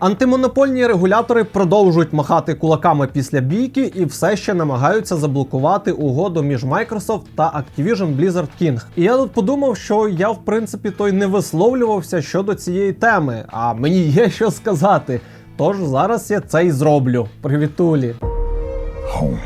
Антимонопольні регулятори продовжують махати кулаками після бійки і все ще намагаються заблокувати угоду між Microsoft та Activision Blizzard King. І я тут подумав, що я в принципі той не висловлювався щодо цієї теми, а мені є що сказати. Тож зараз я це і зроблю. Привітулі. Home.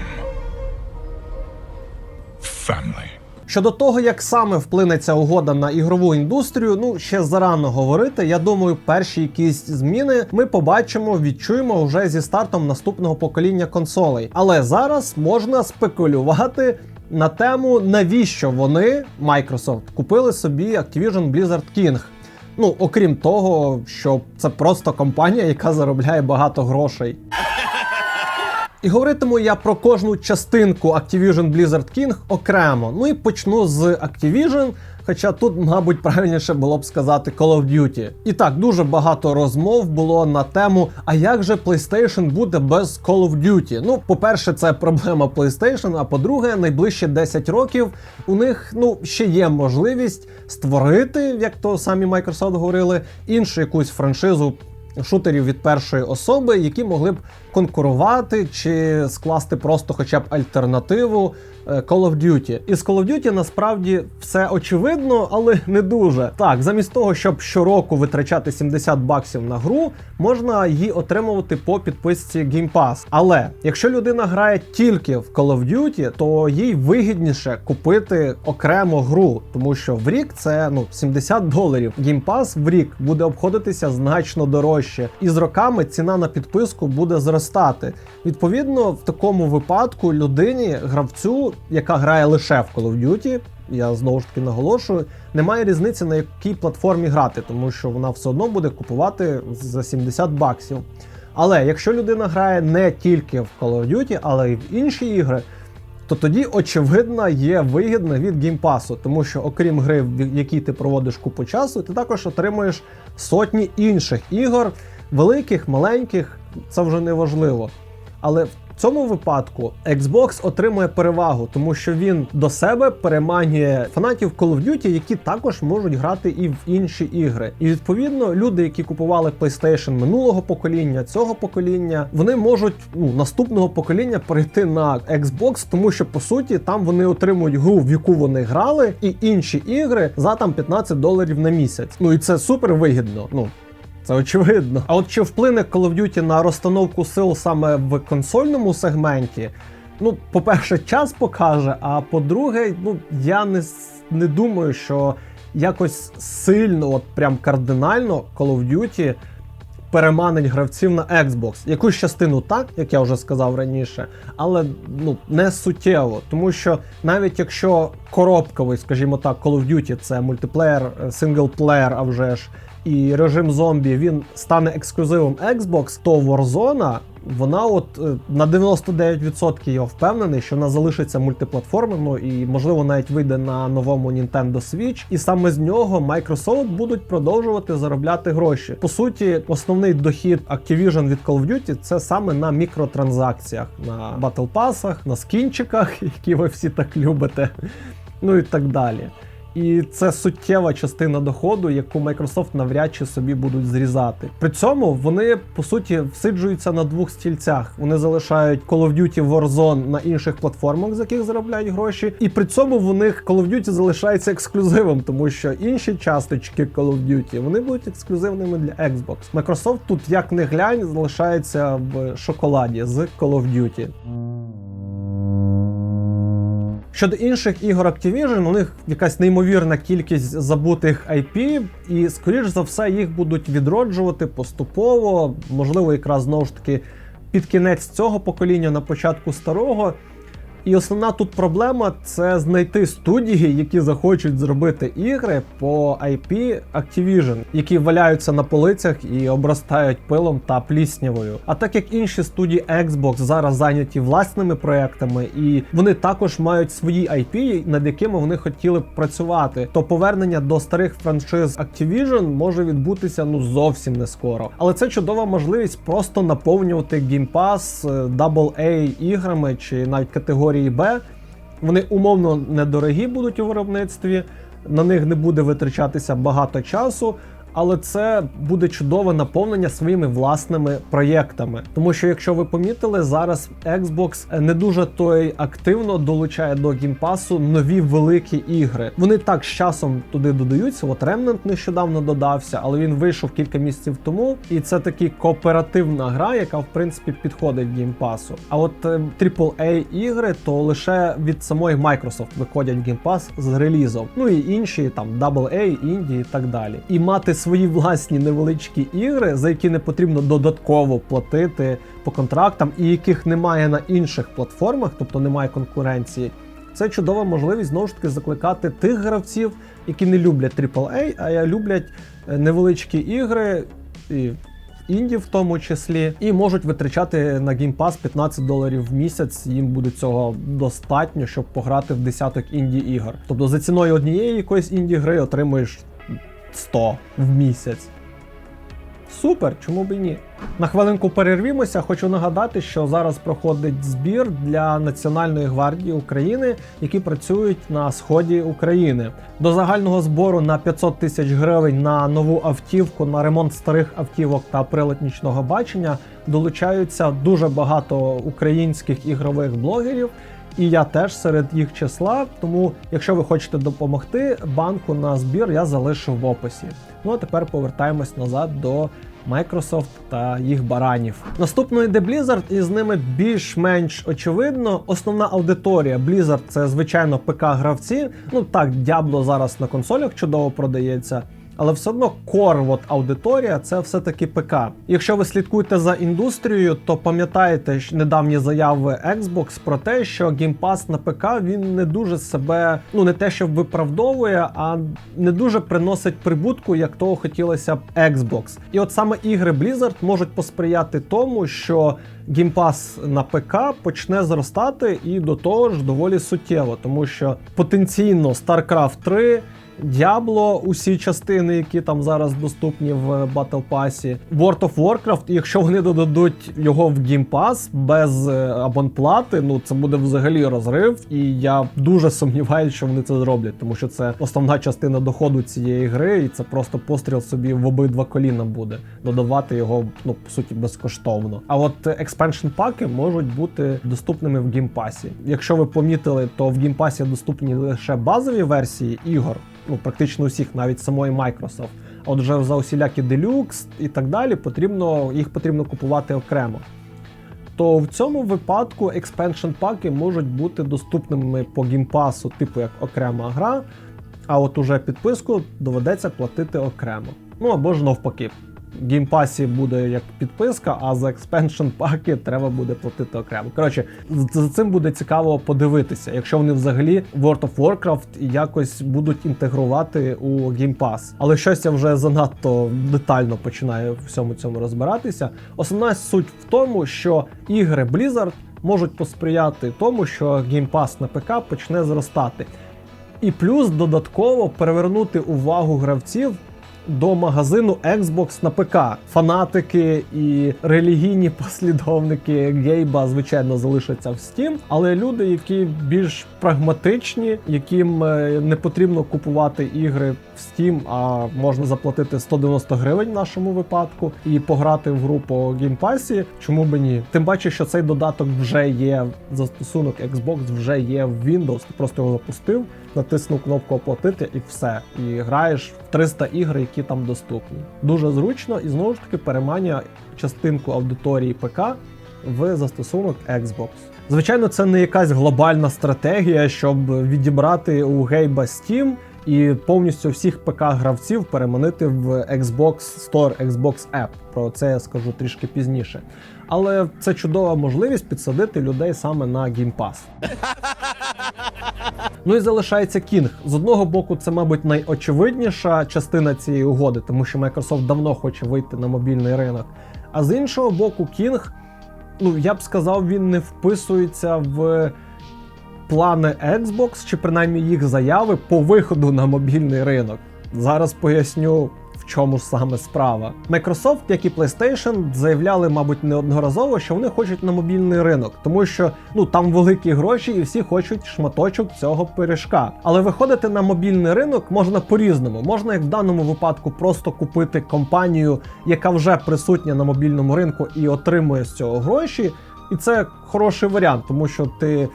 Family. Щодо того, як саме вплине ця угода на ігрову індустрію, ну ще зарано говорити. Я думаю, перші якісь зміни ми побачимо, відчуємо вже зі стартом наступного покоління консолей. Але зараз можна спекулювати. На тему, навіщо вони, Microsoft, купили собі Activision Blizzard King. Ну, окрім того, що це просто компанія, яка заробляє багато грошей. І говоритиму я про кожну частинку Activision Blizzard King окремо. Ну і почну з Activision, хоча тут, мабуть, правильніше було б сказати Call of Duty. І так, дуже багато розмов було на тему, а як же PlayStation буде без Call of Duty? Ну, по-перше, це проблема PlayStation, а по-друге, найближчі 10 років у них ну ще є можливість створити, як то самі Microsoft говорили, іншу якусь франшизу шутерів від першої особи, які могли б конкурувати чи скласти просто хоча б альтернативу е, Call of Duty. І з Call of Duty насправді все очевидно, але не дуже. Так, замість того, щоб щороку витрачати 70 баксів на гру, можна її отримувати по підписці Game Pass. Але якщо людина грає тільки в Call of Duty, то їй вигідніше купити окремо гру, тому що в рік це ну 70 доларів. Game Pass в рік буде обходитися значно дорожче, і з роками ціна на підписку буде зростати. Відповідно, в такому випадку людині, гравцю, яка грає лише в Call of Duty, я знову ж таки наголошую, немає різниці на якій платформі грати, тому що вона все одно буде купувати за 70 баксів. Але якщо людина грає не тільки в Call of Duty, але й в інші ігри, то тоді, очевидно, є вигідна від геймпасу, тому що окрім гри, в якій ти проводиш купу часу, ти також отримуєш сотні інших ігор, великих, маленьких, це вже не важливо. Але в цьому випадку Xbox отримує перевагу, тому що він до себе переманює фанатів Call of Duty, які також можуть грати і в інші ігри. І відповідно, люди, які купували PlayStation минулого покоління, цього покоління, вони можуть ну, наступного покоління перейти на Xbox, тому що по суті там вони отримують гру, в яку вони грали, і інші ігри за там 15 доларів на місяць. Ну і це супер вигідно. Ну це очевидно. А от чи вплине Call of Duty на розстановку сил саме в консольному сегменті? Ну, по-перше, час покаже, а по-друге, ну я не, не думаю, що якось сильно, от прям кардинально Call of Duty переманить гравців на Xbox. Якусь частину так, як я вже сказав раніше, але ну не суттєво, тому що навіть якщо коробковий, скажімо так, Call of Duty це мультиплеєр, е, синглплеєр, а вже ж. І режим зомбі він стане ексклюзивом Xbox, то Warzone, вона от е, на 99% я впевнений, що вона залишиться мультиплатформеною і, можливо, навіть вийде на новому Nintendo Switch. І саме з нього Microsoft будуть продовжувати заробляти гроші. По суті, основний дохід Activision від Call of Duty це саме на мікротранзакціях, на Passах, на скінчиках, які ви всі так любите, ну і так далі. І це суттєва частина доходу, яку Microsoft навряд чи собі будуть зрізати. При цьому вони по суті всиджуються на двох стільцях. Вони залишають Call of Duty Warzone на інших платформах, з яких заробляють гроші, і при цьому в них Call of Duty залишається ексклюзивом, тому що інші часточки Call of Duty вони будуть ексклюзивними для Xbox. Microsoft тут як не глянь залишається в шоколаді з Call of Duty. Щодо інших ігор Activision, у них якась неймовірна кількість забутих IP, і, скоріш за все, їх будуть відроджувати поступово, можливо, якраз знову ж таки під кінець цього покоління, на початку старого. І основна тут проблема це знайти студії, які захочуть зробити ігри по IP Activision, які валяються на полицях і обростають пилом та пліснявою. А так як інші студії Xbox зараз зайняті власними проектами, і вони також мають свої IP, над якими вони хотіли б працювати, то повернення до старих франшиз Activision може відбутися ну зовсім не скоро. Але це чудова можливість просто наповнювати Game Pass е, AA іграми чи навіть категорії Б. Вони умовно недорогі будуть у виробництві, на них не буде витрачатися багато часу. Але це буде чудове наповнення своїми власними проєктами. Тому що, якщо ви помітили, зараз Xbox не дуже той активно долучає до геймпасу нові великі ігри. Вони так з часом туди додаються. От Remnant нещодавно додався, але він вийшов кілька місяців тому. І це таки кооперативна гра, яка в принципі підходить геймпасу. А от е, AAA ігри, то лише від самої Microsoft виходять в геймпас з релізом. Ну і інші там AA, інді і так далі. І мати свої власні невеличкі ігри, за які не потрібно додатково платити по контрактам, і яких немає на інших платформах, тобто немає конкуренції. Це чудова можливість знову ж таки закликати тих гравців, які не люблять AAA, а люблять е, невеличкі ігри. І інді в тому числі, і можуть витрачати на Game Pass 15 доларів в місяць. Їм буде цього достатньо, щоб пограти в десяток інді ігор. Тобто за ціною однієї якоїсь інді гри отримуєш 100 в місяць. Супер, чому б і ні? На хвилинку перервімося. Хочу нагадати, що зараз проходить збір для Національної гвардії України, які працюють на сході України. До загального збору на 500 тисяч гривень на нову автівку, на ремонт старих автівок та прилад нічного бачення долучаються дуже багато українських ігрових блогерів. І я теж серед їх числа. Тому, якщо ви хочете допомогти, банку на збір я залишу в описі. Ну а тепер повертаємось назад до Microsoft та їх баранів. Наступно йде Blizzard, і з ними більш-менш очевидно. Основна аудиторія Blizzard це звичайно ПК-гравці. Ну так, Diablo зараз на консолях чудово продається. Але все одно кор от аудиторія це все-таки ПК. Якщо ви слідкуєте за індустрією, то пам'ятаєте недавні заяви Xbox про те, що Game Pass на ПК він не дуже себе, ну не те, що виправдовує, а не дуже приносить прибутку, як того хотілося б Xbox. І от саме ігри Blizzard можуть посприяти тому, що Game Pass на ПК почне зростати і до того ж доволі суттєво, тому що потенційно StarCraft 3 Diablo, усі частини, які там зараз доступні в Battle Pass, World of Warcraft, і якщо вони додадуть його в Game Pass без е, абонплати, ну це буде взагалі розрив. І я дуже сумніваюся, що вони це зроблять, тому що це основна частина доходу цієї гри, і це просто постріл собі в обидва коліна буде. Додавати його, ну по суті, безкоштовно. А от експеншн паки можуть бути доступними в Game Pass. Якщо ви помітили, то в Game Pass доступні лише базові версії ігор ну практично усіх, навіть самої Microsoft. А от вже за усілякі Deluxe і так далі, потрібно їх потрібно купувати окремо. То в цьому випадку expansion паки можуть бути доступними по геймпасу, типу як окрема гра. А от уже підписку доведеться платити окремо. Ну або ж навпаки. Геймпасі буде як підписка, а за експеншн паки треба буде платити окремо. Коротше, за цим буде цікаво подивитися, якщо вони взагалі World of Warcraft якось будуть інтегрувати у Pass. Але щось я вже занадто детально починаю всьому цьому розбиратися. Основна суть в тому, що ігри Blizzard можуть посприяти тому, що Pass на ПК почне зростати. І плюс додатково перевернути увагу гравців до магазину Xbox на ПК. Фанатики і релігійні послідовники Гейба, звичайно, залишаться в Steam, але люди, які більш прагматичні, яким е, не потрібно купувати ігри в Steam, а можна заплатити 190 гривень в нашому випадку і пограти в гру по геймпасі, чому би ні? Тим паче, що цей додаток вже є, застосунок Xbox вже є в Windows, ти просто його запустив, натиснув кнопку оплатити і все. І граєш в 300 ігор, які там доступні. Дуже зручно і знову ж таки переманює частинку аудиторії ПК в застосунок Xbox. Звичайно, це не якась глобальна стратегія, щоб відібрати у гейба Steam і повністю всіх ПК-гравців переманити в Xbox Store, Xbox App. Про це я скажу трішки пізніше. Але це чудова можливість підсадити людей саме на Pass. Ну і залишається King. З одного боку, це, мабуть, найочевидніша частина цієї угоди, тому що Microsoft давно хоче вийти на мобільний ринок. А з іншого боку, King, ну я б сказав, він не вписується в плани Xbox, чи принаймні їх заяви по виходу на мобільний ринок. Зараз поясню чому саме справа. Microsoft, як і PlayStation, заявляли, мабуть, неодноразово, що вони хочуть на мобільний ринок, тому що ну там великі гроші, і всі хочуть шматочок цього пиріжка. Але виходити на мобільний ринок можна по-різному. Можна, як в даному випадку, просто купити компанію, яка вже присутня на мобільному ринку і отримує з цього гроші. І це хороший варіант, тому що ти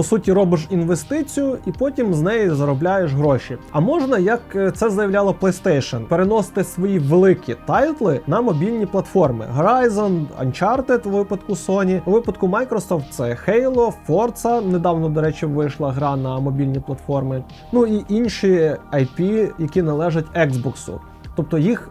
по суті робиш інвестицію і потім з неї заробляєш гроші. А можна, як е, це заявляло PlayStation, переносити свої великі тайтли на мобільні платформи. Horizon, Uncharted у випадку Sony, у випадку Microsoft це Halo, Forza, недавно, до речі, вийшла гра на мобільні платформи. Ну і інші IP, які належать Xbox. Тобто їх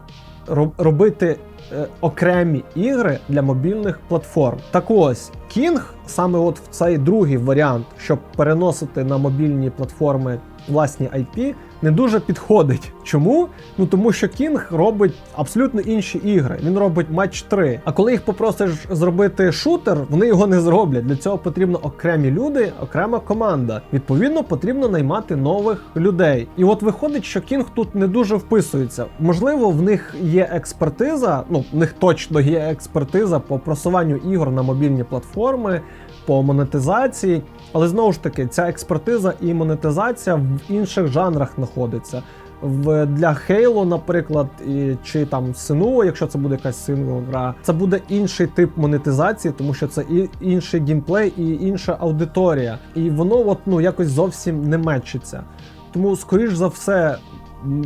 робити е, окремі ігри для мобільних платформ. Так ось King саме от в цей другий варіант, щоб переносити на мобільні платформи власні IP, не дуже підходить. Чому? Ну тому що King робить абсолютно інші ігри. Він робить матч 3. А коли їх попросиш зробити шутер, вони його не зроблять. Для цього потрібно окремі люди, окрема команда. Відповідно, потрібно наймати нових людей. І от виходить, що King тут не дуже вписується. Можливо, в них є експертиза. Ну, в них точно є експертиза по просуванню ігор на мобільні платформи, по монетизації. Але знову ж таки, ця експертиза і монетизація в інших жанрах знаходиться. В для Halo, наприклад, і, чи там Сину, якщо це буде якась сингл гра, це буде інший тип монетизації, тому що це і інший геймплей, і інша аудиторія. І воно от, ну, якось зовсім не мечиться. Тому, скоріш за все,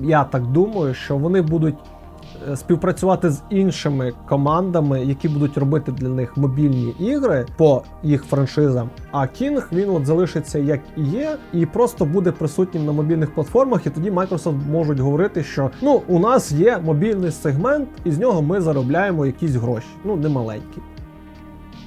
я так думаю, що вони будуть співпрацювати з іншими командами, які будуть робити для них мобільні ігри по їх франшизам. А King він от залишиться як і є, і просто буде присутнім на мобільних платформах. І тоді Microsoft можуть говорити, що ну у нас є мобільний сегмент, і з нього ми заробляємо якісь гроші. Ну не маленькі.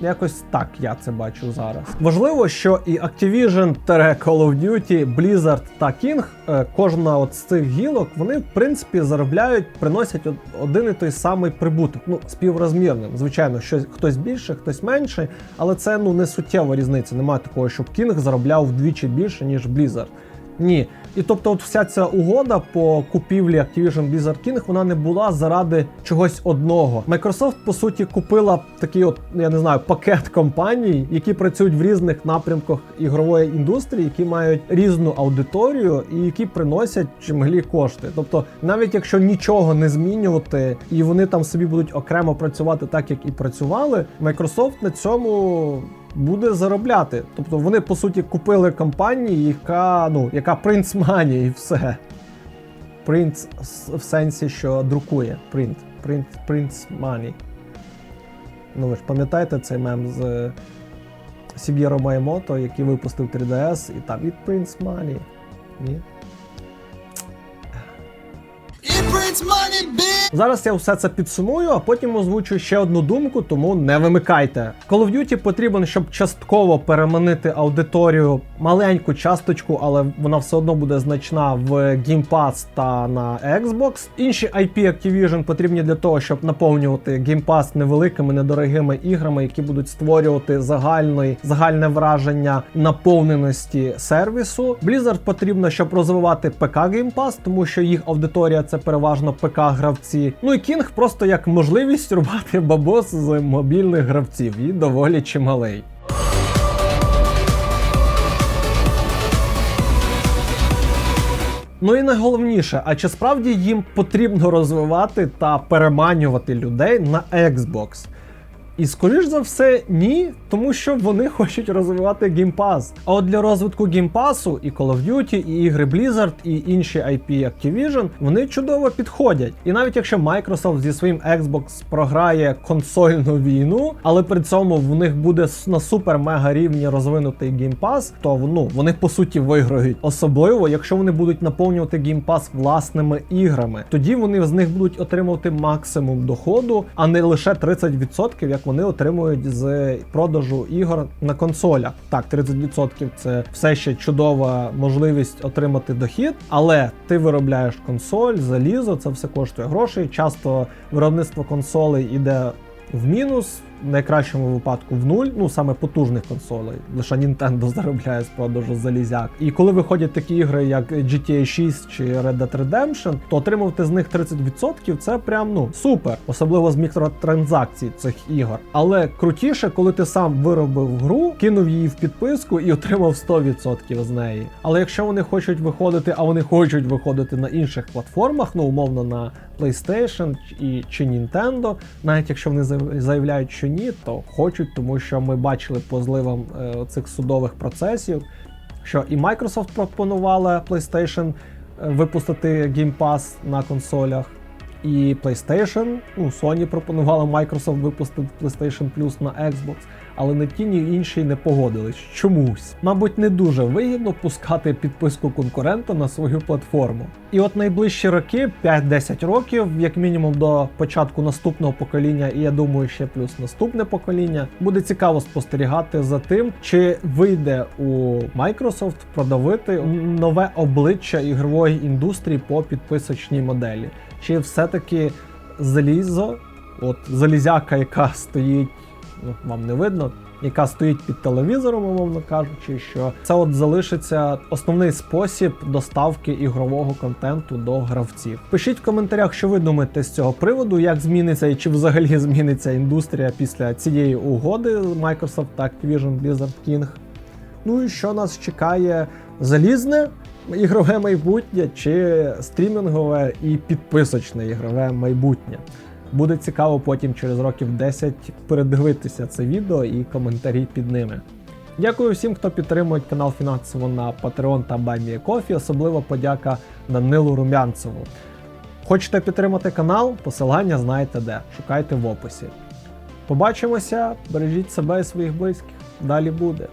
Якось так я це бачу зараз. Важливо, що і Activision, Call of Duty, Blizzard та King, е, кожна от з цих гілок, вони в принципі заробляють, приносять один і той самий прибуток. Ну, співрозмірним. Звичайно, що хтось більше, хтось менше, але це ну не суттєва різниця. Немає такого, щоб King заробляв вдвічі більше, ніж Blizzard. Ні. І тобто, от вся ця угода по купівлі Activision Blizzard King, вона не була заради чогось одного. Microsoft, по суті, купила такий, от я не знаю, пакет компаній, які працюють в різних напрямках ігрової індустрії, які мають різну аудиторію і які приносять чимглі кошти. Тобто, навіть якщо нічого не змінювати, і вони там собі будуть окремо працювати так, як і працювали, Microsoft на цьому буде заробляти. Тобто вони по суті купили компанію, яка ну яка Prince Money і все. Prince в сенсі, що друкує. Print. Print, Prince Money. Ну ви ж пам'ятаєте цей мем з Сіб'єро Маємото, який випустив 3DS, і там і Prince Money. Ні? It prints money, bitch. Зараз я все це підсумую, а потім озвучу ще одну думку, тому не вимикайте. Call of Duty потрібен, щоб частково переманити аудиторію маленьку часточку, але вона все одно буде значна в Game Pass та на Xbox. Інші IP Activision потрібні для того, щоб наповнювати Game Pass невеликими недорогими іграми, які будуть створювати загальний, загальне враження наповненості сервісу. Blizzard потрібно, щоб розвивати ПК Game Pass, тому що їх аудиторія це переважно ПК Ну і Кінг просто як можливість рубати бабос з мобільних гравців і доволі чималий. Ну і найголовніше, а чи справді їм потрібно розвивати та переманювати людей на Xbox? І скоріш за все, ні, тому що вони хочуть розвивати Pass. А от для розвитку Pass і Call of Duty, і ігри Blizzard, і інші IP Activision, вони чудово підходять. І навіть якщо Microsoft зі своїм Xbox програє консольну війну, але при цьому в них буде на супер-мега рівні розвинутий Pass, то ну, вони по суті виграють. Особливо, якщо вони будуть наповнювати Pass власними іграми, тоді вони з них будуть отримувати максимум доходу, а не лише 30%, як вони отримують з продажу ігор на консолях. Так, 30% це все ще чудова можливість отримати дохід, але ти виробляєш консоль, залізо, це все коштує грошей. Часто виробництво консолей іде в мінус. в найкращому випадку в нуль, ну саме потужних консолей. Лише Nintendo заробляє з продажу залізяк. І коли виходять такі ігри, як GTA 6 чи Red Dead Redemption, то отримувати з них 30% це прям ну супер, особливо з мікротранзакцій цих ігор. Але крутіше, коли ти сам виробив гру, кинув її в підписку і отримав 100% з неї. Але якщо вони хочуть виходити, а вони хочуть виходити на інших платформах, ну умовно на PlayStation і чи Nintendo, навіть якщо вони заявляють, що ні, то хочуть, тому що ми бачили по зливам е, цих судових процесів, що і Microsoft пропонувала PlayStation е, випустити Game Pass на консолях. І PlayStation, ну, Sony пропонувала Microsoft випустити PlayStation Plus на Xbox, але не ті, ні інші не погодились чомусь. Мабуть, не дуже вигідно пускати підписку конкурента на свою платформу. І от найближчі роки, 5-10 років, як мінімум до початку наступного покоління, і я думаю, ще плюс наступне покоління, буде цікаво спостерігати за тим, чи вийде у Microsoft продавити нове обличчя ігрової індустрії по підписочній моделі. Чи все-таки залізо, от залізяка, яка стоїть, ну вам не видно, яка стоїть під телевізором, умовно кажучи, що це от залишиться основний спосіб доставки ігрового контенту до гравців. Пишіть в коментарях, що ви думаєте з цього приводу, як зміниться і чи взагалі зміниться індустрія після цієї угоди Microsoft та Activision Blizzard King. Ну і що нас чекає залізне ігрове майбутнє чи стрімінгове і підписочне ігрове майбутнє. Буде цікаво потім через років 10 передивитися це відео і коментарі під ними. Дякую всім, хто підтримує канал фінансово на Patreon та BuyMeACoffee, особливо подяка Данилу Румянцеву. Хочете підтримати канал? Посилання знаєте де. Шукайте в описі. Побачимося, бережіть себе і своїх близьких. Далі буде.